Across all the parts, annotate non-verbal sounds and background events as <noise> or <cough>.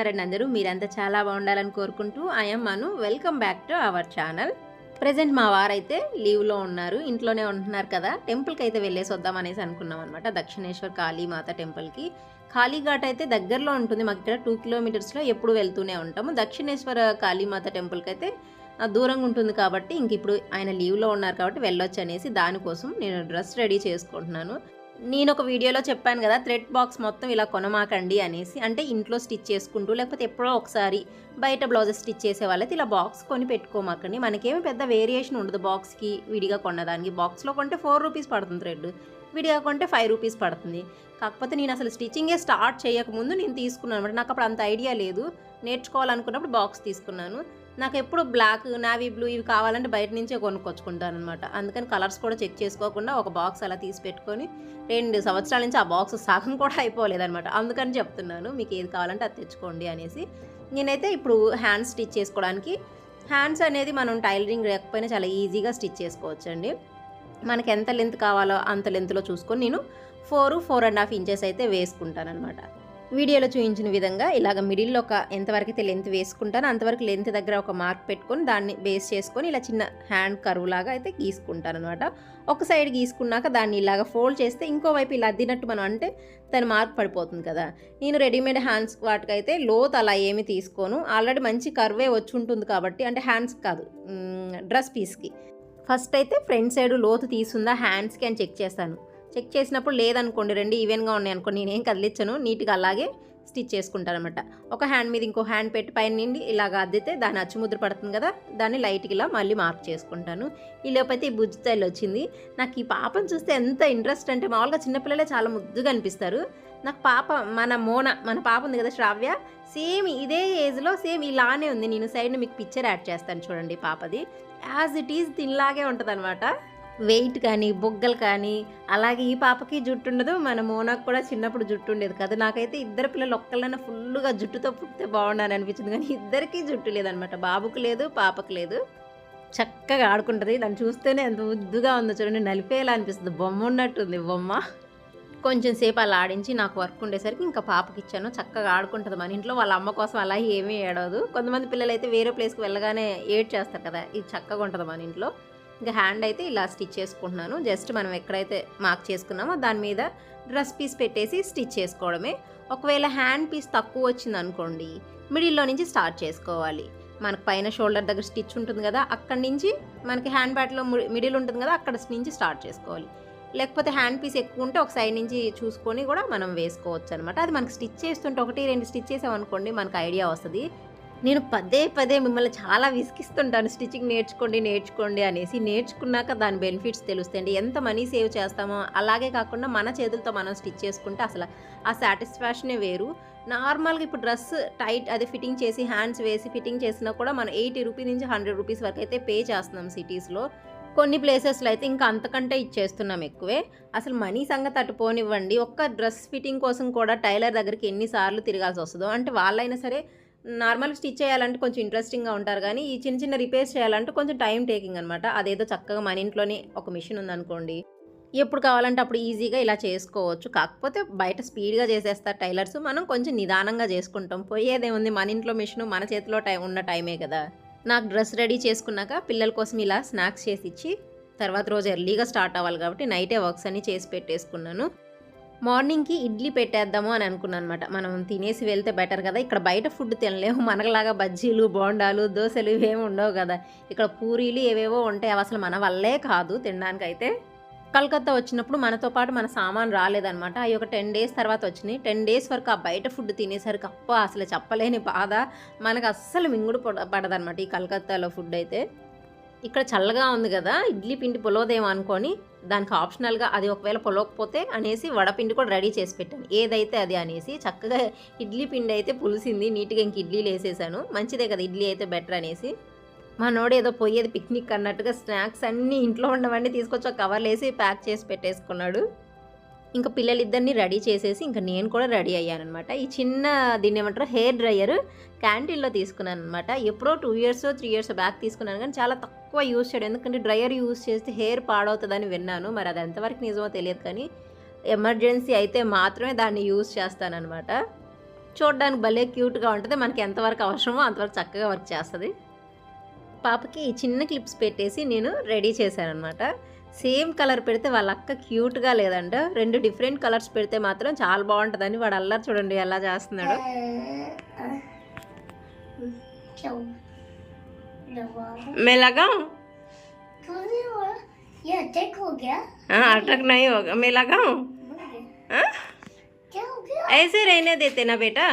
ఉన్నారండి అందరూ. మీరంతా చాలా బాగుండాలని కోరుకుంటూ I'm Manu welcome back to our channel present మా వారైతే లీవ్లో ఉన్నారు. ఇంట్లోనే ఉంటున్నారు కదా. టెంపుల్కి అయితే వెళ్ళేసి వద్దాం అనేసి అనుకున్నాం అనమాట దక్షిణేశ్వర్ కాళీమాత టెంపుల్కి కాళీఘాట్ అయితే దగ్గరలో ఉంటుంది. మాకు ఇక్కడ టూ కిలోమీటర్స్లో ఎప్పుడు వెళ్తూనే ఉంటాము. దక్షిణేశ్వర కాళీమాత టెంపుల్కి అయితే దూరంగా ఉంటుంది కాబట్టి ఇంక ఇప్పుడు ఆయన లీవ్లో ఉన్నారు కాబట్టి వెళ్ళొచ్చు అనేసి దానికోసం నేను డ్రెస్ రెడీ చేసుకుంటున్నాను. నేను ఒక వీడియోలో చెప్పాను కదా థ్రెడ్ బాక్స్ మొత్తం ఇలా కొనమాకండి అనేసి అంటే ఇంట్లో స్టిచ్ చేసుకుంటూ లేకపోతే ఎప్పుడో ఒకసారి బయట బ్లౌజెస్ స్టిచ్ చేసే వాళ్ళైతే ఇలా బాక్స్ కొని పెట్టుకోమాకండి. మనకేమి పెద్ద వేరియేషన్ ఉండదు బాక్స్కి విడిగా కొన్నదానికి బాక్స్లో కొంటే ఫోర్ రూపీస్ పడుతుంది థ్రెడ్ విడిగా కొంటే ఫైవ్ రూపీస్ పడుతుంది. కాకపోతే నేను అసలు స్టిచ్చింగే స్టార్ట్ చేయకముందు నేను తీసుకున్నాను. అనమాట నాకు అప్పుడు అంత ఐడియా లేదు. నేర్చుకోవాలనుకున్నప్పుడు బాక్స్ తీసుకున్నాను. నాకు ఎప్పుడు బ్లాక్ నావీ బ్లూ ఇవి కావాలంటే బయట నుంచే కొనుక్కొచ్చుకుంటాను అనమాట అందుకని కలర్స్ కూడా చెక్ చేసుకోకుండా ఒక బాక్స్ అలా తీసి పెట్టుకొని రెండు సంవత్సరాల నుంచి ఆ బాక్స్ సగం కూడా అయిపోలేదనమాట అందుకని చెప్తున్నాను మీకు ఏది కావాలంటే అది తెచ్చుకోండి అనేసి. నేనైతే ఇప్పుడు హ్యాండ్స్ స్టిచ్ చేసుకోవడానికి హ్యాండ్స్ అనేది మనం టైలరింగ్ లేకపోయినా చాలా ఈజీగా స్టిచ్ చేసుకోవచ్చండి. మనకి ఎంత లెంత్ కావాలో అంత లెంత్లో చూసుకొని నేను four four and half inches అయితే వేసుకుంటాను అనమాట వీడియోలో చూపించిన విధంగా ఇలాగ మిడిల్లో ఒక ఎంతవరకు అయితే లెంత్ వేసుకుంటానో అంతవరకు లెంత్ దగ్గర ఒక మార్క్ పెట్టుకొని దాన్ని బేస్ చేసుకొని ఇలా చిన్న హ్యాండ్ కరువు లాగా అయితే గీసుకుంటాను అనమాట ఒక సైడ్ గీసుకున్నాక దాన్ని ఇలాగ ఫోల్డ్ చేస్తే ఇంకో వైపు ఇలా అద్దినట్టు మనం అంటే దాని మార్క్ పడిపోతుంది కదా. నేను రెడీమేడ్ హ్యాండ్స్ వాటికైతే లోత్ అలా ఏమి తీసుకోను. ఆల్రెడీ మంచి కర్వే వచ్చి ఉంటుంది కాబట్టి అంటే హ్యాండ్స్ కాదు డ్రెస్ పీస్కి ఫస్ట్ అయితే ఫ్రంట్ సైడ్ లోతు తీసుందా హ్యాండ్స్కి అని చెక్ చేస్తాను. చెక్ చేసినప్పుడు లేదనుకోండి రెండు ఈవెన్గా ఉన్నాయి అనుకోండి నేనేం కదిలించను నీట్గా అలాగే స్టిచ్ చేసుకుంటానమాట అనమాట ఒక హ్యాండ్ మీద ఇంకో హ్యాండ్ పెట్టి పైన నుండి ఇలాగ అద్దితే దాని అచ్చుముద్ర పడుతుంది కదా దాన్ని లైట్గా ఇలా మళ్ళీ మార్క్ చేసుకుంటాను. ఈ లోపైతే ఈ బుజ్జి తల్లి వచ్చింది. నాకు ఈ పాపను చూస్తే ఎంత ఇంట్రెస్ట్ అంటే మామూలుగా చిన్నపిల్లలే చాలా ముద్దుగా అనిపిస్తారు. నాకు పాప మన మోన మన పాప ఉంది కదా శ్రావ్య సేమ్ ఇదే ఏజ్లో సేమ్ ఇలానే ఉంది. నేను సైడ్ మీకు పిక్చర్ యాడ్ చేస్తాను చూడండి పాపది. యాజ్ ఇట్ ఈజ్ దీనిలాగే ఉంటుంది అనమాట వెయిట్ కానీ బొగ్గలు కానీ అలాగే ఈ పాపకి జుట్టు ఉండదు. మన మోనాకు కూడా చిన్నప్పుడు జుట్టు ఉండేది కదా. నాకైతే ఇద్దరు పిల్లలు ఒక్కళ్ళైనా ఫుల్గా జుట్టుతో పుట్టితే బాగుండని అనిపించింది. కానీ ఇద్దరికీ జుట్టు లేదనమాట. బాబుకు లేదు పాపకు లేదు. చక్కగా ఆడుకుంటుంది. దాన్ని చూస్తేనే ఎంత ముద్దుగా ఉందో చూడండి. నలిపేలా అనిపిస్తుంది. బొమ్మ ఉన్నట్టుంది బొమ్మ. కొంచెం సేపు అలా ఆడించి నాకు వర్క్ ఉండేసరికి ఇంకా పాపకి ఇచ్చాను. చక్కగా ఆడుకుంటుంది మన ఇంట్లో. వాళ్ళ అమ్మ కోసం అలా ఏమీ ఏడవదు. కొంతమంది పిల్లలు అయితే వేరే ప్లేస్కి వెళ్ళగానే ఏడ్ చేస్తారు కదా. ఇది చక్కగా ఉంటుంది మన ఇంట్లో. ఇంకా హ్యాండ్ అయితే ఇలా స్టిచ్ చేసుకుంటున్నాను. జస్ట్ మనం ఎక్కడైతే మార్క్ చేసుకున్నామో దాని మీద డ్రెస్ పీస్ పెట్టేసి స్టిచ్ చేసుకోవడమే. ఒకవేళ హ్యాండ్ పీస్ తక్కువ వచ్చింది అనుకోండి మిడిల్లో నుంచి స్టార్ట్ చేసుకోవాలి. మనకు పైన షోల్డర్ దగ్గర స్టిచ్ ఉంటుంది కదా అక్కడి నుంచి మనకి హ్యాండ్ బ్యాట్లో మిడిల్ ఉంటుంది కదా అక్కడ నుంచి స్టార్ట్ చేసుకోవాలి. లేకపోతే హ్యాండ్ పీస్ ఎక్కువ ఉంటే ఒక సైడ్ నుంచి చూసుకొని కూడా మనం వేసుకోవచ్చు అనమాట అది మనకి స్టిచ్ చేస్తుంటే ఒకటి రెండు స్టిచ్ చేసామనుకోండి మనకు ఐడియా వస్తుంది. నేను పదే పదే మిమ్మల్ని చాలా విసిగిస్తుంటాను. స్టిచ్చింగ్ నేర్చుకోండి నేర్చుకోండి అనేసి. నేర్చుకున్నాక దాని బెనిఫిట్స్ తెలుస్తాయండి. ఎంత మనీ సేవ్ చేస్తామో అలాగే కాకుండా మన చేతులతో మనం స్టిచ్ చేసుకుంటే అసలు ఆ సాటిస్ఫాక్షనే వేరు. నార్మల్గా ఇప్పుడు డ్రెస్ టైట్ అది ఫిట్టింగ్ చేసి హ్యాండ్స్ వేసి ఫిట్టింగ్ చేసినా కూడా మనం ఎయిటీ రూపీస్ నుంచి హండ్రెడ్ రూపీస్ వరకు అయితే పే చేస్తున్నాం సిటీస్లో. కొన్ని ప్లేసెస్లో అయితే ఇంకా అంతకంటే ఇచ్చేస్తున్నాం ఎక్కువే. అసలు మనీ సంగతి అటు పోనివ్వండి. ఒక్క డ్రెస్ ఫిట్టింగ్ కోసం కూడా టైలర్ దగ్గరికి ఎన్నిసార్లు తిరగాల్సి వస్తుందో. అంటే వాళ్ళైనా సరే నార్మల్ స్టిచ్ చేయాలంటే కొంచెం ఇంట్రెస్టింగ్గా ఉంటారు కానీ ఈ చిన్న చిన్న రిపేర్స్ చేయాలంటే కొంచెం టైం టేకింగ్ అనమాట అదేదో చక్కగా మన ఇంట్లోనే ఒక మిషన్ ఉందనుకోండి. ఎప్పుడు కావాలంటే అప్పుడు ఈజీగా ఇలా చేసుకోవచ్చు. కాకపోతే బయట స్పీడ్గా చేసేస్తారు టైలర్స్. మనం కొంచెం నిదానంగా చేసుకుంటాం. పోయేదేముంది మన ఇంట్లో మిషన్ మన చేతిలో టైం ఉన్న టైమే కదా. నాకు డ్రెస్ రెడీ చేసుకున్నాక పిల్లల కోసం ఇలా స్నాక్స్ చేసి ఇచ్చి తర్వాత రోజు ఎర్లీగా స్టార్ట్ అవ్వాలి కాబట్టి నైటే వర్క్స్ అన్ని చేసి పెట్టేసుకున్నాను. మార్నింగ్కి ఇడ్లీ పెట్టేద్దాము అని అనుకున్నాను అనమాట మనం తినేసి వెళ్తే బెటర్ కదా. ఇక్కడ బయట ఫుడ్ తినలేము. మనకులాగా బజ్జీలు బోండాలు దోశలు ఇవేమి ఉండవు కదా. ఇక్కడ పూరీలు ఏవేవో ఉంటాయి. అవి అసలు మన వల్లే కాదు తినడానికి అయితే కలకత్తా వచ్చినప్పుడు మనతో పాటు మన సామాన్ రాలేదనమాట అవి ఒక టెన్ డేస్ తర్వాత వచ్చినాయి. టెన్ డేస్ వరకు ఆ బయట ఫుడ్ తినేసరికి అప్ప అసలు చెప్పలేని బాధ. మనకు అస్సలు మింగుడు పడ- ఈ కలకత్తాలో ఫుడ్ అయితే. ఇక్కడ చల్లగా ఉంది కదా. ఇడ్లీ పిండి పొలవదేమో అనుకొని దానికి ఆప్షనల్గా అది ఒకవేళ పొలవకపోతే అనేసి వడపిండి కూడా రెడీ చేసి పెట్టాను. ఏదైతే అది అనేసి చక్కగా ఇడ్లీ పిండి అయితే పులిసింది నీట్గా ఇంక ఇడ్లీలు వేసేసాను. మంచిదే కదా ఇడ్లీ అయితే బెటర్ అనేసి. మనోడు ఏదో పోయేది పిక్నిక్ అన్నట్టుగా స్నాక్స్ అన్నీ ఇంట్లో ఉన్నవన్నీ తీసుకొచ్చి ఒక కవర్లు వేసి ప్యాక్ చేసి పెట్టేసుకున్నాడు. ఇంకా పిల్లలిద్దరిని రెడీ చేసేసి ఇంకా నేను కూడా రెడీ అయ్యాను అనమాట ఈ చిన్న దీన్ని ఏమంటారు హెయిర్ డ్రయర్ క్యాంటీన్లో తీసుకున్నాను అనమాట ఎప్పుడో two years three years back తీసుకున్నాను కానీ చాలా తక్కువ యూస్ చేయడం ఎందుకంటే డ్రయర్ యూస్ చేస్తే హెయిర్ పాడవుతుందని విన్నాను మరి అది ఎంతవరకు నిజమో తెలియదు కానీ ఎమర్జెన్సీ అయితే మాత్రమే దాన్ని యూస్ చేస్తానన్నమాట. చూడడానికి భలే క్యూట్గా ఉంటుంది మనకి ఎంతవరకు అవసరమో అంతవరకు చక్కగా వర్క్ చేస్తుంది. పాపకి ఈ చిన్న క్లిప్స్ పెట్టేసి నేను రెడీ చేశాను అనమాట సేమ్ కలర్ పెడితే వాళ్ళ అక్క క్యూట్గా లేదంట రెండు డిఫరెంట్ కలర్స్ పెడితే మాత్రం చాలా బాగుంటుందని వాడు అల్లరి చూడండి ఎలా చేస్తున్నాడు मैं लगाऊं ये टेक हो गया हाँ अटक नहीं होगा मैं लगाऊं हाँ? क्या हो गया ऐसे रहने देते ना बेटा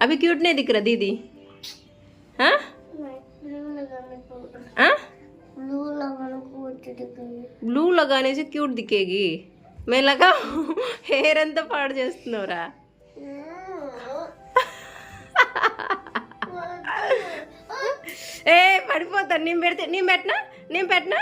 अभी क्यूट नहीं दिख रहा दीदी हाँ బ్లూ లగానేసి క్యూట్ దిక్కేగి. మేము లగా హెయిర్ అంతా పాడు చేస్తున్నావురా? ఏ పడిపోతాను నేను పెడితే నేను పెట్టినా? నేను పెట్టినా?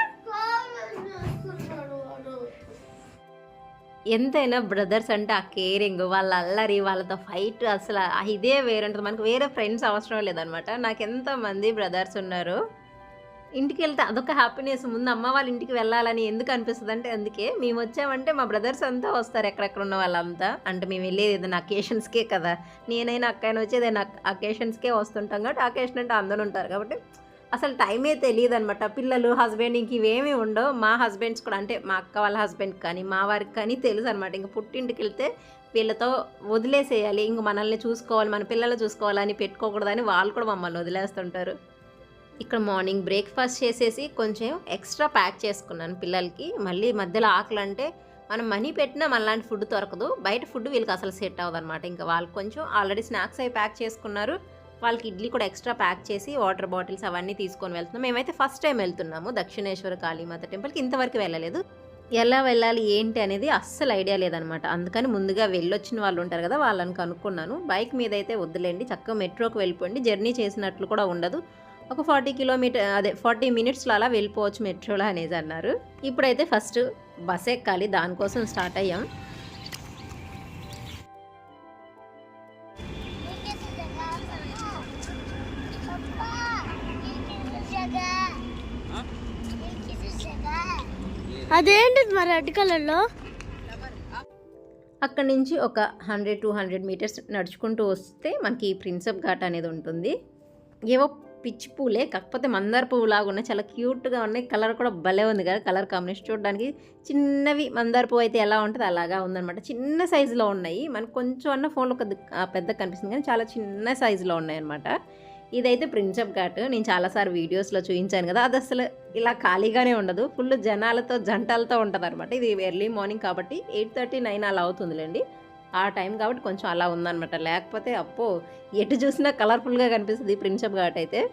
ఎంతైనా బ్రదర్స్ అంటే ఆ కేరింగ్ వాళ్ళ అల్లరి వాళ్ళతో ఫైట్ అసలు ఇదే వేరుంటుంది. మనకు వేరే ఫ్రెండ్స్ అవసరం లేదనమాట. నాకు ఎంతమంది బ్రదర్స్ ఉన్నారు. ఇంటికి వెళ్తే అదొక హ్యాపీనెస్ ముందు అమ్మ వాళ్ళ ఇంటికి వెళ్ళాలని ఎందుకు అనిపిస్తుంది అంటే అందుకే మేము వచ్చామంటే మా బ్రదర్స్ అంతా వస్తారు ఎక్కడెక్కడ ఉన్న వాళ్ళంతా. అంటే మేము వెళ్ళేది ఏదైనా అకేషన్స్కే కదా. నేనైనా అక్కైనా వచ్చేది ఏదైనా అకేషన్స్కే వస్తుంటాం కాబట్టి అకేషన్ అంటే అందరూ ఉంటారు కాబట్టి అసలు టైమే తెలియదు అనమాట పిల్లలు హస్బెండ్ ఇంక ఇవేమీ ఉండవు. మా హస్బెండ్స్ కూడా అంటే మా అక్క వాళ్ళ హస్బెండ్ కానీ మా వారికి కానీ తెలుసు అనమాట ఇంక పుట్టింటికి వెళ్తే వీళ్ళతో వదిలేసేయాలి. ఇంక మనల్ని చూసుకోవాలి మన పిల్లలు చూసుకోవాలని పెట్టుకోకూడదని వాళ్ళు కూడా మమ్మల్ని వదిలేస్తుంటారు. ఇక్కడ మార్నింగ్ బ్రేక్ఫాస్ట్ చేసేసి కొంచెం ఎక్స్ట్రా ప్యాక్ చేసుకున్నాను పిల్లలకి. మళ్ళీ మధ్యలో ఆకలి అంటే మనం మనీ పెట్టినా మనలాంటి ఫుడ్ దొరకదు. బయట ఫుడ్ వీళ్ళకి అసలు సెట్ అవ్వదు అనమాట ఇంకా వాళ్ళు కొంచెం ఆల్రెడీ స్నాక్స్ అవి ప్యాక్ చేసుకున్నారు. వాళ్ళకి ఇడ్లీ కూడా ఎక్స్ట్రా ప్యాక్ చేసి వాటర్ బాటిల్స్ అవన్నీ తీసుకొని వెళ్తున్నాం. మేమైతే ఫస్ట్ టైం వెళ్తున్నాము దక్షిణేశ్వర కాళీమాత టెంపుల్కి. ఇంతవరకు వెళ్ళలేదు. ఎలా వెళ్ళాలి ఏంటి అనేది అస్సలు ఐడియా లేదనమాట అందుకని ముందుగా వెళ్ళొచ్చిన వాళ్ళు ఉంటారు కదా వాళ్ళని కనుక్కున్నాను. బైక్ మీద అయితే వద్దులేండి చక్కగా మెట్రోకి వెళ్ళిపోండి. జర్నీ చేసినట్లు కూడా ఉండదు. ఒక ఫార్టీ కిలోమీటర్ అదే ఫార్టీ మినిట్స్లో అలా వెళ్ళిపోవచ్చు మెట్రోలో అనేది అన్నారు. ఇప్పుడైతే ఫస్ట్ బస్ ఎక్కాలి దానికోసం స్టార్ట్ అయ్యాం. అదేంటి మరి రెడ్ కలర్లో అక్కడి నుంచి ఒక హండ్రెడ్ టూ హండ్రెడ్ మీటర్స్ నడుచుకుంటూ వస్తే మనకి ప్రిన్సెప్ ఘాట్ అనేది ఉంటుంది. ఏవో పిచ్చి పూలే కాకపోతే మందార పువ్వులాగా ఉన్నాయి చాలా క్యూట్గా ఉన్నాయి. కలర్ కూడా భలే ఉంది కదా కలర్ కాంబినేషన్. చూడడానికి చిన్నవి మందార పువ్వు అయితే ఎలా ఉంటుంది అలాగా ఉందన్నమాట. చిన్న సైజులో ఉన్నాయి. మనకు కొంచెం అన్న ఫోన్లో పెద్ద కనిపిస్తుంది కానీ చాలా చిన్న సైజులో ఉన్నాయి అనమాట ఇదైతే ప్రిన్సప్ ఘాట్ నేను చాలాసార్లు వీడియోస్లో చూపించాను కదా అది అసలు ఇలా ఖాళీగానే ఉండదు. ఫుల్ జనాలతో జంటలతో ఉంటుంది అనమాట ఇది ఎర్లీ మార్నింగ్ కాబట్టి ఎయిట్ థర్టీ నైన్ అలా అవుతుందిలేండి. ఆ టైం కాబట్టి కొంచెం అలా ఉందన్నమాట. లేకపోతే అప్పో ఎటు చూసినా కలర్ఫుల్గా కనిపిస్తుంది ప్రిన్సప్ ఘాట్ అయితే.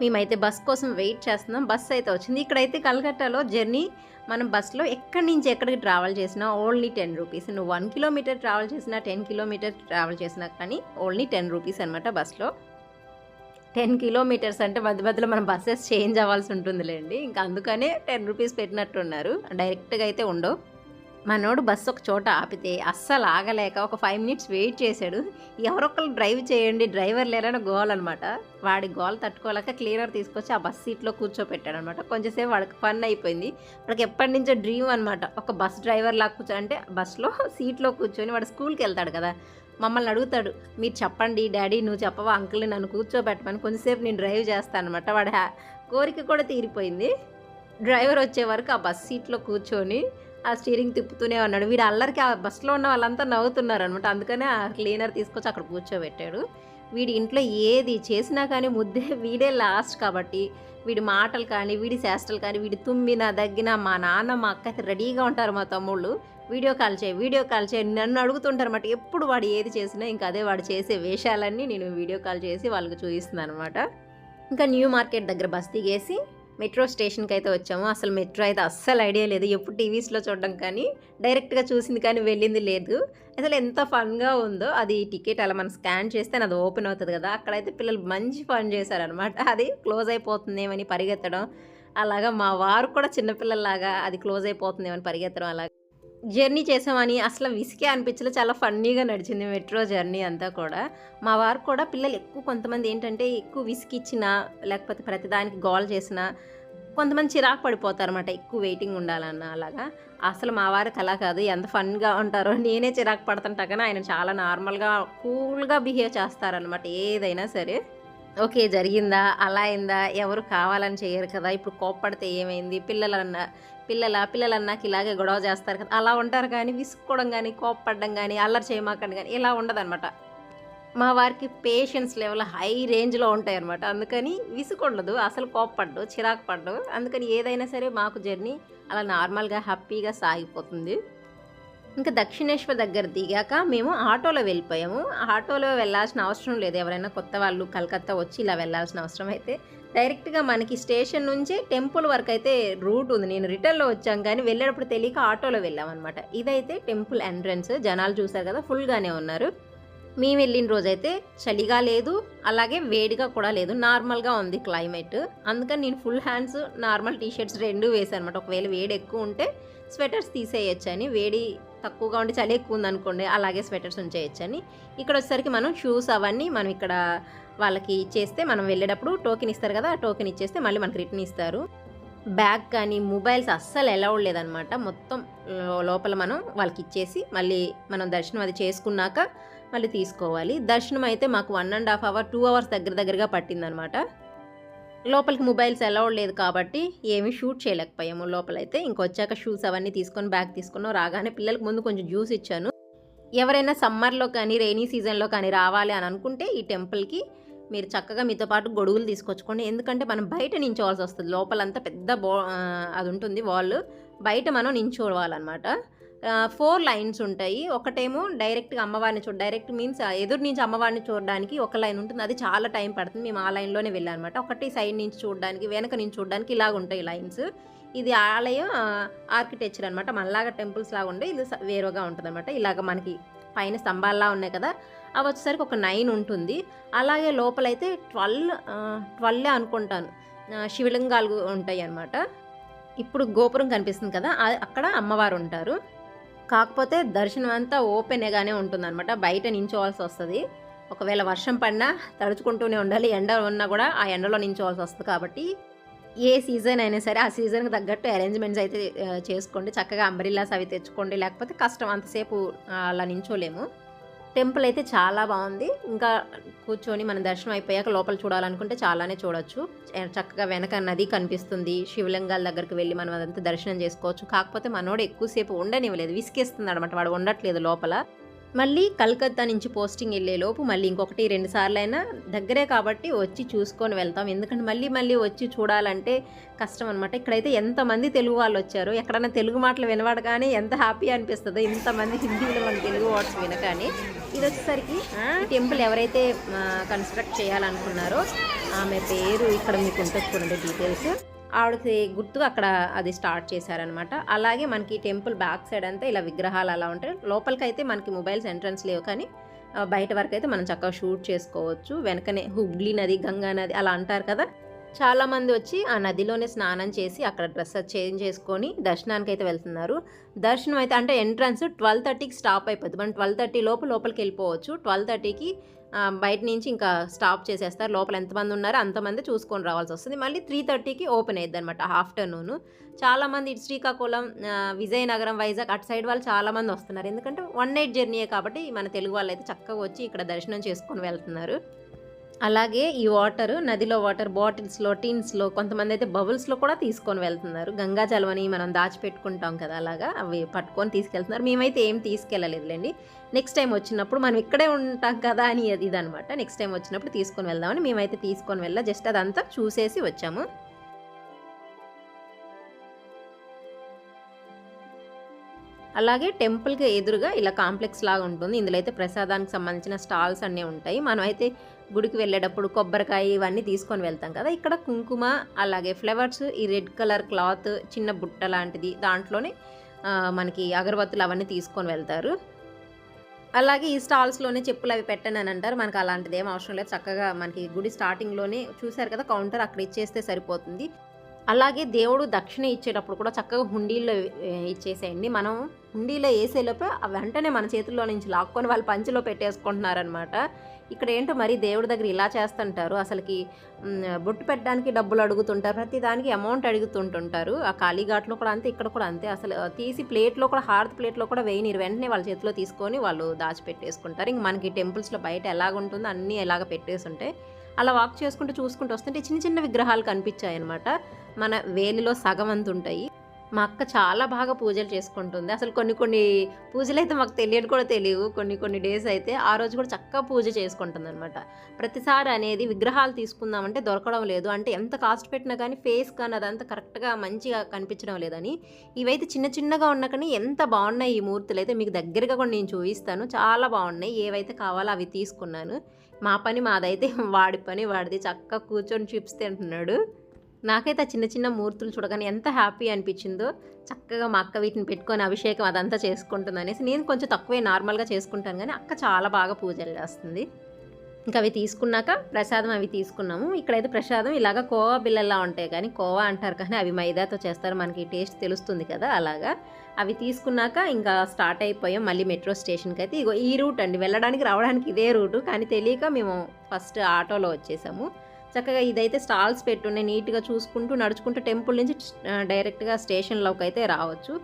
మేమైతే బస్ కోసం వెయిట్ చేస్తున్నాం. బస్ అయితే వచ్చింది. ఇక్కడైతే కలకట్టాలో జర్నీ మనం బస్సులో ఎక్కడి నుంచి ఎక్కడికి ట్రావెల్ చేసినా ఓన్లీ టెన్ రూపీస్. నువ్వు వన్ కిలోమీటర్ ట్రావెల్ చేసినా టెన్ కిలోమీటర్ ట్రావెల్ చేసినా కానీ ఓన్లీ టెన్ రూపీస్ అనమాట బస్లో. టెన్ కిలోమీటర్స్ అంటే మధ్య మధ్యలో మనం బస్సెస్ చేంజ్ అవ్వాల్సి ఉంటుందిలేండి. ఇంకా అందుకనే టెన్ రూపీస్ పెట్టినట్టున్నారు. డైరెక్ట్గా అయితే ఉండవు. మనోడు బస్సు ఒక చోట ఆపితే అస్సలు ఆగలేక ఒక ఫైవ్ మినిట్స్ వెయిట్ చేశాడు. ఎవరొక్కరు డ్రైవ్ చేయండి డ్రైవర్ లేరని గోల్ అనమాట వాడి గోల్ తట్టుకోలేక క్లీనర్ తీసుకొచ్చి ఆ బస్ సీట్లో కూర్చోపెట్టాడు అనమాట కొంచెంసేపు వాడికి ఫన్ అయిపోయింది. వాడికి ఎప్పటి నుంచో డ్రీమ్ అనమాట ఒక బస్ డ్రైవర్ లాగా కూర్చో అంటే బస్సులో సీట్లో కూర్చొని వాడు స్కూల్కి వెళ్తాడు కదా మమ్మల్ని అడుగుతాడు మీరు చెప్పండి డాడీ నువ్వు చెప్పవా అంకుల్ని నన్ను కూర్చోబెట్టమని కొంచెంసేపు నేను డ్రైవ్ చేస్తాను అనమాట వాడి హ్యా కోరిక కూడా తీరిపోయింది. డ్రైవర్ వచ్చే వరకు ఆ బస్ సీట్లో కూర్చొని ఆ స్టీరింగ్ తిప్పుతూనే ఉన్నాడు. వీడు అల్లరికి ఆ బస్సులో ఉన్న వాళ్ళంతా నవ్వుతున్నారు అనమాట అందుకనే ఆ క్లీనర్ తీసుకొచ్చి అక్కడ కూర్చోబెట్టాడు. వీడి ఇంట్లో ఏది చేసినా కానీ ముద్దే వీడే లాస్ట్ కాబట్టి వీడి మాటలు కానీ వీడి చేష్టలు కానీ వీడి తుమ్మిన దగ్గిన మా నాన్న మా అక్క అయితే రెడీగా ఉంటారు మా తమ్ముళ్ళు. వీడియో కాల్ చేయి వీడియో కాల్ చేయి నన్ను అడుగుతుంటారు అనమాట ఎప్పుడు వాడు ఏది చేసినా ఇంకా అదే వాడు చేసే వేషాలన్నీ నేను వీడియో కాల్ చేసి వాళ్ళకి చూపిస్తున్నాను అనమాట ఇంకా న్యూ మార్కెట్ దగ్గర బస్ దిగేసి మెట్రో స్టేషన్కి అయితే వచ్చాము. అసలు మెట్రో అయితే అస్సలు ఐడియా లేదు. ఎప్పుడు టీవీస్లో చూడడం కానీ డైరెక్ట్గా చూసింది కానీ వెళ్ళింది లేదు. అసలు ఎంత ఫన్గా ఉందో అది టికెట్ అలా మనం స్కాన్ చేస్తే అది ఓపెన్ అవుతుంది కదా. అక్కడైతే పిల్లలు మంచి ఫన్ చేశారనమాట. అది క్లోజ్ అయిపోతుందేమని పరిగెత్తడం. అలాగా మా వారు కూడా చిన్నపిల్లల్లాగా అది క్లోజ్ అయిపోతుందేమని పరిగెత్తడం అలాగా జర్నీ చేసామని అసలు విసికే అనిపించలేదు చాలా ఫన్నీగా నడిచింది మెట్రో జర్నీ అంతా కూడా. మా వారు కూడా పిల్లలు ఎక్కువ కొంతమంది ఏంటంటే ఎక్కువ విసికిచ్చినా లేకపోతే ప్రతిదానికి గోల్ చేసినా కొంతమంది చిరాకు పడిపోతారన్నమాట. ఎక్కువ వెయిటింగ్ ఉండాలన్న అలాగా. అసలు మా వారికి అలా కాదు. ఎంత ఫన్గా ఉంటారో నేనే చిరాకు పడుతుంటా కానీ ఆయన చాలా నార్మల్గా కూల్గా బిహేవ్ చేస్తారనమాట ఏదైనా సరే. ఓకే జరిగిందా? అలా అయిందా? ఎవరు కావాలని చేయరు కదా? ఇప్పుడు కోప్పడితే ఏమైంది? పిల్లలన్న పిల్లల పిల్లలన్నాక ఇలాగే గొడవ చేస్తారు కదా? అలా ఉంటారు కానీ విసుక్కోవడం కానీ కోప్పడడం కానీ అల్లరి చేయమాకండి కానీ ఇలా ఉండదన్నమాట. మా వారికి పేషెన్స్ లెవెల్ హై రేంజ్లో ఉంటాయి అనమాట అందుకని విసుకుండదు అసలు కోప్పడ్డు చిరాకు పడ్డు అందుకని ఏదైనా సరే మాకు జర్నీ అలా నార్మల్గా హ్యాపీగా సాగిపోతుంది. ఇంకా దక్షిణేశ్వర్ దగ్గర దిగాక మేము ఆటోలో వెళ్ళిపోయాము. ఆటోలో వెళ్ళాల్సిన అవసరం లేదు. ఎవరైనా కొత్త వాళ్ళు కలకత్తా వచ్చి ఇలా వెళ్ళాల్సిన అవసరం అయితే డైరెక్ట్గా మనకి స్టేషన్ నుంచి టెంపుల్ వరకు అయితే రూట్ ఉంది. నేను రిటర్న్లో వచ్చాం కానీ వెళ్ళేటప్పుడు తెలియక ఆటోలో వెళ్ళామన్నమాట ఇదైతే టెంపుల్ ఎంట్రన్స్ జనాలు చూసారు కదా ఫుల్గానే ఉన్నారు. మేము వెళ్ళిన రోజైతే చలిగా లేదు అలాగే వేడిగా కూడా లేదు. నార్మల్గా ఉంది క్లైమేట్ అందుకని నేను ఫుల్ హ్యాండ్స్ నార్మల్ టీషర్ట్స్ రెండు వేసాను అనమాట ఒకవేళ వేడి ఎక్కువ ఉంటే స్వెటర్స్ తీసేయచ్చు అని వేడి తక్కువగా ఉండి చలి ఎక్కువ ఉందనుకోండి అలాగే స్వెటర్స్ ఉంచేయచ్చని. ఇక్కడ వచ్చేసరికి మనం షూస్ అవన్నీ మనం ఇక్కడ వాళ్ళకి ఇచ్చేస్తే మనం వెళ్ళేటప్పుడు టోకెన్ ఇస్తారు కదా ఆ టోకెన్ ఇచ్చేస్తే మళ్ళీ మనకి రిటర్న్ ఇస్తారు. బ్యాగ్ కానీ మొబైల్స్ అస్సలు అలౌడ్ లేదనమాట. మొత్తం లోపల మనం వాళ్ళకి ఇచ్చేసి మళ్ళీ మనం దర్శనం అది చేసుకున్నాక మళ్ళీ తీసుకోవాలి. దర్శనం అయితే మాకు one and half hour two hours దగ్గర దగ్గరగా పట్టిందనమాట. లోపలికి మొబైల్స్ అలౌడ్ లేదు కాబట్టి ఏమీ షూట్ చేయలేకపోయాము. లోపలైతే ఇంకొచ్చాక షూస్ అవన్నీ తీసుకొని బ్యాగ్ తీసుకున్నాం. రాగానే పిల్లలకు ముందు కొంచెం జ్యూస్ ఇచ్చాను. ఎవరైనా సమ్మర్లో కానీ రైనీ సీజన్లో కానీ రావాలి అని అనుకుంటే ఈ టెంపుల్కి మీరు చక్కగా మీతో పాటు గొడుగులు తీసుకొచ్చుకోండి. ఎందుకంటే మనం బయట నించోవాల్సి వస్తుంది. లోపలంతా పెద్ద బో అది ఉంటుంది వాల్ బయట మనం నించోవాలన్నమాట. ఫోర్ లైన్స్ ఉంటాయి. ఒకటేమో డైరెక్ట్గా అమ్మవారిని చూడ డైరెక్ట్ మీన్స్ ఎదురు నుంచి అమ్మవారిని చూడడానికి ఒక లైన్ ఉంటుంది. అది చాలా టైం పడుతుంది. మేము ఆ లైన్లోనే వెళ్ళామన్నమాట ఒకటి సైడ్ నుంచి చూడడానికి వెనక నుంచి చూడడానికి ఇలాగ ఉంటాయి లైన్స్. ఇది ఆలయం ఆర్కిటెక్చర్ అనమాట మనలాగా టెంపుల్స్ లాగా ఉండే ఇది వేరుగా ఉంటుంది అనమాట ఇలాగ మనకి పైన స్తంభాల్లా ఉన్నాయి కదా. అవి వచ్చేసరికి ఒక నైన్ ఉంటుంది. అలాగే లోపలైతే ట్వెల్వ్ ట్వెల్వ్ అనుకుంటాను. శివలింగాలు ఉంటాయి అన్నమాట. ఇప్పుడు గోపురం కనిపిస్తుంది కదా అక్కడ అమ్మవారు ఉంటారు. కాకపోతే దర్శనం అంతా ఓపెన్గానే ఉంటుంది అనమాట బయట నించోవాల్సి వస్తుంది. ఒకవేళ వర్షం పడినా తడుచుకుంటూనే ఉండాలి. ఎండ ఉన్నా కూడా ఆ ఎండలో నించోవాల్సి వస్తుంది కాబట్టి ఏ సీజన్ అయినా సరే ఆ సీజన్కి తగ్గట్టు అరేంజ్మెంట్స్ అయితే చేసుకోండి. చక్కగా అంబ్రిల్లాస్ అవి తెచ్చుకోండి. లేకపోతే కష్టం అంతసేపు అలా నించోలేము. టెంపుల్ అయితే చాలా బాగుంది. ఇంకా కూర్చొని మన దర్శనం అయిపోయాక లోపల చూడాలనుకుంటే చాలానే చూడొచ్చు. చక్కగా వెనక నది కనిపిస్తుంది. శివలింగాల దగ్గరికి వెళ్ళి మనం అదంతా దర్శనం చేసుకోవచ్చు. కాకపోతే మనోడు ఎక్కువసేపు ఉండనివ్వలేదు. విసికేస్తుంది అనమాట వాడు ఉండట్లేదు లోపల. మళ్ళీ కలకత్తా నుంచి పోస్టింగ్ వెళ్ళేలోపు మళ్ళీ ఇంకొకటి రెండు సార్లు అయినా దగ్గరే కాబట్టి వచ్చి చూసుకొని వెళ్తాం. ఎందుకంటే మళ్ళీ మళ్ళీ వచ్చి చూడాలంటే కష్టం అనమాట ఇక్కడైతే ఎంతమంది తెలుగు వాళ్ళు వచ్చారు ఎక్కడైనా తెలుగు మాటలు వినబడగానే ఎంత హ్యాపీ అనిపిస్తుందో ఇంతమంది హిందీలో మన తెలుగు వర్డ్స్ వినగానే. ఇది వచ్చేసరికి టెంపుల్ ఎవరైతే కన్స్ట్రక్ట్ చేయాలనుకున్నారో ఆమె పేరు ఇక్కడ మీకు ఉంటుంది చూడండి డీటెయిల్స్ ఆవిడకి గుర్తుగా అక్కడ అది స్టార్ట్ చేశారనమాట. అలాగే మనకి టెంపుల్ బ్యాక్ సైడ్ అంతా ఇలా విగ్రహాలు అలా ఉంటాయి. లోపలికైతే మనకి మొబైల్స్ ఎంట్రన్స్ లేవు కానీ బయట వరకు అయితే మనం చక్కగా షూట్ చేసుకోవచ్చు. వెనకనే హుగ్లీ నది గంగా నది అలా అంటారు కదా. చాలామంది వచ్చి ఆ నదిలోనే స్నానం చేసి అక్కడ డ్రెస్ చేంజ్ చేసుకొని దర్శనానికి అయితే వెళ్తున్నారు. దర్శనం అయితే అంటే ఎంట్రన్స్ ట్వెల్వ్ థర్టీకి స్టాప్ అయిపోద్ది. మనం ట్వెల్వ్ థర్టీ లోపు లోపలికి వెళ్ళిపోవచ్చు. ట్వెల్వ్ థర్టీకి బయట నుంచి ఇంకా స్టాప్ చేసేస్తారు. లోపల ఎంతమంది ఉన్నారో అంతమంది చూసుకొని రావాల్సి వస్తుంది. మళ్ళీ త్రీ థర్టీకి ఓపెన్ అయ్యిద్ది అనమాట ఆఫ్టర్నూన్ చాలామంది ఇటు శ్రీకాకుళం విజయనగరం వైజాగ్ అటు సైడ్ వాళ్ళు చాలామంది వస్తున్నారు. ఎందుకంటే వన్ నైట్ జర్నీయే కాబట్టి మన తెలుగు వాళ్ళు అయితే చక్కగా వచ్చి ఇక్కడ దర్శనం చేసుకొని వెళ్తున్నారు. అలాగే ఈ వాటర్ నదిలో వాటర్ బాటిల్స్లో టీన్స్లో కొంతమంది అయితే బబుల్స్లో కూడా తీసుకొని వెళ్తున్నారు. గంగాజలం అని మనం దాచిపెట్టుకుంటాం కదా అలాగా అవి పట్టుకొని తీసుకెళ్తున్నారు. మేమైతే ఏం తీసుకెళ్ళలేదులేండి. నెక్స్ట్ టైం వచ్చినప్పుడు మనం ఇక్కడే ఉంటాం కదా అని ఇదనమాట. నెక్స్ట్ టైం వచ్చినప్పుడు తీసుకొని వెళ్దామని మేమైతే తీసుకొని వెళ్ళా జస్ట్ అదంతా చూసేసి వచ్చాము. అలాగే టెంపుల్కి ఎదురుగా ఇలా కాంప్లెక్స్ లాగా ఉంటుంది. ఇందులో అయితే ప్రసాదానికి సంబంధించిన స్టాల్స్ అన్నీ ఉంటాయి. మనం అయితే గుడికి వెళ్ళేటప్పుడు కొబ్బరికాయ ఇవన్నీ తీసుకొని వెళ్తాం కదా. ఇక్కడ కుంకుమ అలాగే ఫ్లవర్స్ ఈ రెడ్ కలర్ క్లాత్ చిన్న బుట్ట లాంటిది దాంట్లోనే మనకి అగరబత్తులు అవన్నీ తీసుకొని వెళ్తారు. అలాగే ఈ స్టాల్స్లోనే చెప్పులు అవి పెట్టండి అని అంటారు. మనకు అలాంటిది ఏం అవసరం లేదు. చక్కగా మనకి గుడి స్టార్టింగ్లోనే చూశారు కదా కౌంటర్ అక్కడ ఇచ్చేస్తే సరిపోతుంది. అలాగే దేవుడు దక్షిణ ఇచ్చేటప్పుడు కూడా చక్కగా హుండీల్లో ఇచ్చేసేయండి. మనం హుండీలో వేసేలోపే వెంటనే మన చేతుల్లో నుంచి లాక్కొని వాళ్ళు పంచిలో పెట్టేసుకుంటున్నారనమాట ఇక్కడ ఏంటో మరి దేవుడి దగ్గర ఇలా చేస్తుంటారు. అసలుకి బొట్టు పెట్టడానికి డబ్బులు అడుగుతుంటారు. ప్రతి దానికి అమౌంట్ అడుగుతుంటుంటారు. ఆ కాళీఘాట్లో కూడా అంతే ఇక్కడ కూడా అంతే. అసలు తీసి ప్లేట్లో కూడా హార్త్ ప్లేట్లో కూడా వేయనిరు. వెంటనే వాళ్ళ చేతిలో తీసుకొని వాళ్ళు దాచిపెట్టేసుకుంటారు. ఇంక మనకి టెంపుల్స్లో బయట ఎలాగ ఉంటుందో అన్నీ ఎలాగ పెట్టేసి ఉంటాయి అలా వాక్ చేసుకుంటూ చూసుకుంటూ వస్తుంటే చిన్న చిన్న విగ్రహాలు కనిపించాయి అనమాట మన వేలిలో సగం అంత ఉంటాయి. మా అక్క చాలా బాగా పూజలు చేసుకుంటుంది. అసలు కొన్ని కొన్ని పూజలు అయితే మాకు తెలియదు కూడా తెలియవు. కొన్ని కొన్ని డేస్ అయితే ఆ రోజు కూడా చక్కగా పూజ చేసుకుంటుంది అనమాట ప్రతిసారి అనేది విగ్రహాలు తీసుకుందామంటే దొరకడం లేదు. అంటే ఎంత కాస్ట్ పెట్టినా కానీ ఫేస్ కానీ అదంతా కరెక్ట్గా మంచిగా కనిపించడం లేదని. ఇవైతే చిన్న చిన్నగా ఉన్నా కానీ ఎంత బాగున్నాయి ఈ మూర్తులు అయితే మీకు దగ్గరగా కూడా నేను చూపిస్తాను. చాలా బాగున్నాయి. ఏవైతే కావాలో అవి తీసుకున్నాను. మా పని మాదైతే <laughs> వాడి పని వాడిది. చక్కగా కూర్చొని చిప్స్ తింటున్నాడు. నాకైతే ఆ చిన్న చిన్న మూర్తులు చూడగానే ఎంత హ్యాపీ అనిపించిందో. చక్కగా మా అక్క వీటిని పెట్టుకొని అభిషేకం అదంతా చేసుకుంటుంది అనేసి నేను కొంచెం తక్కువే నార్మల్గా చేసుకుంటాను కానీ అక్క చాలా బాగా పూజలు చేస్తుంది. ఇంకా అవి తీసుకున్నాక ప్రసాదం అవి తీసుకున్నాము. ఇక్కడైతే ప్రసాదం ఇలాగ కోవా బిల్లల్లా ఉంటాయి కానీ కోవా అంటారు కానీ అవి మైదాతో చేస్తారు. మనకి టేస్ట్ తెలుస్తుంది కదా అలాగా. అవి తీసుకున్నాక ఇంకా స్టార్ట్ అయిపోయాం. మళ్ళీ మెట్రో స్టేషన్కి అయితే ఇగో ఈ రూట్ అండి. వెళ్ళడానికి రావడానికి ఇదే రూటు కానీ తెలియక మేము ఫస్ట్ ఆటోలో వచ్చేసాము. చక్కగా ఇదైతే స్టాల్స్ పెట్టున్నాయి నీట్గా చూసుకుంటూ నడుచుకుంటూ టెంపుల్ నుంచి డైరెక్ట్గా స్టేషన్లోకి అయితే రావచ్చు.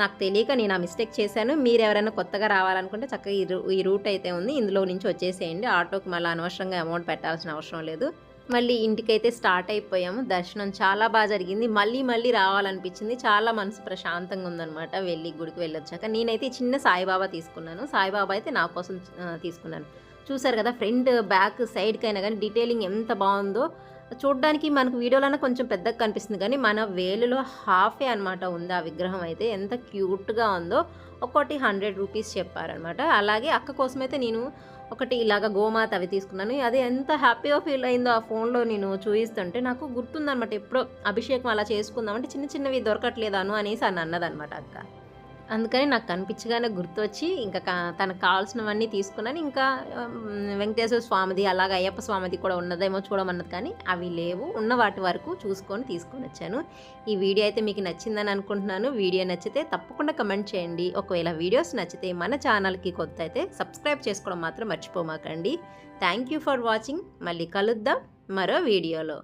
నాకు తెలియక నేను ఆ మిస్టేక్ చేశాను. మీరు ఎవరైనా కొత్తగా రావాలనుకుంటే చక్కగా ఈ రూ ఈ రూట్ అయితే ఉంది. ఇందులో నుంచి వచ్చేసేయండి. ఆటోకి మళ్ళీ అనవసరంగా అమౌంట్ పెట్టాల్సిన అవసరం లేదు. మళ్ళీ ఇంటికైతే స్టార్ట్ అయిపోయాము. దర్శనం చాలా బాగా జరిగింది. మళ్ళీ మళ్ళీ రావాలనిపించింది. చాలా మనసు ప్రశాంతంగా ఉందన్నమాట వెళ్ళి గుడికి వెళ్ళొచ్చాక. నేనైతే చిన్న సాయిబాబా తీసుకున్నాను. సాయిబాబా అయితే నా కోసం తీసుకున్నాను. చూసారు కదా ఫ్రంట్ బ్యాక్ సైడ్కి అయినా కానీ డీటెయిలింగ్ ఎంత బాగుందో. చూడడానికి మనకు వీడియోలోనే కొంచెం పెద్దగా కనిపిస్తుంది కానీ మన వేలులో హాఫే అనమాట ఉంది ఆ విగ్రహం అయితే. ఎంత క్యూట్గా ఉందో. ఒకటి హండ్రెడ్ రూపీస్ చెప్పారనమాట అలాగే అక్క కోసం అయితే నేను ఒకటి ఇలాగ గోమాత అవి తీసుకున్నాను. అది ఎంత హ్యాపీగా ఫీల్ అయిందో ఆ ఫోన్లో నేను చూపిస్తుంటే నాకు గుర్తుందనమాట ఎప్పుడో అభిషేకం అలా చేసుకుందామంటే చిన్న చిన్నవి దొరకట్లేదాను అనేసి అని అన్నదనమాట అక్క. అందుకని నాకు కనిపించగానే గుర్తొచ్చి ఇంకా తనకు కావాల్సినవన్నీ తీసుకున్నాను. ఇంకా వెంకటేశ్వర స్వామిది అలాగ అయ్యప్ప స్వామిది కూడా ఉన్నదేమో చూడమన్నది కానీ అవి లేవు. ఉన్న వాటి వరకు చూసుకొని తీసుకొని వచ్చాను. ఈ వీడియో అయితే మీకు నచ్చిందని అనుకుంటున్నాను. వీడియో నచ్చితే తప్పకుండా కమెంట్ చేయండి. ఒకవేళ వీడియోస్ నచ్చితే మన ఛానల్కి కొత్త అయితే సబ్స్క్రైబ్ చేసుకోవడం మాత్రం మర్చిపోమాకండి. Thank you for watching. మళ్ళీ కలుద్దాం మరో వీడియోలో.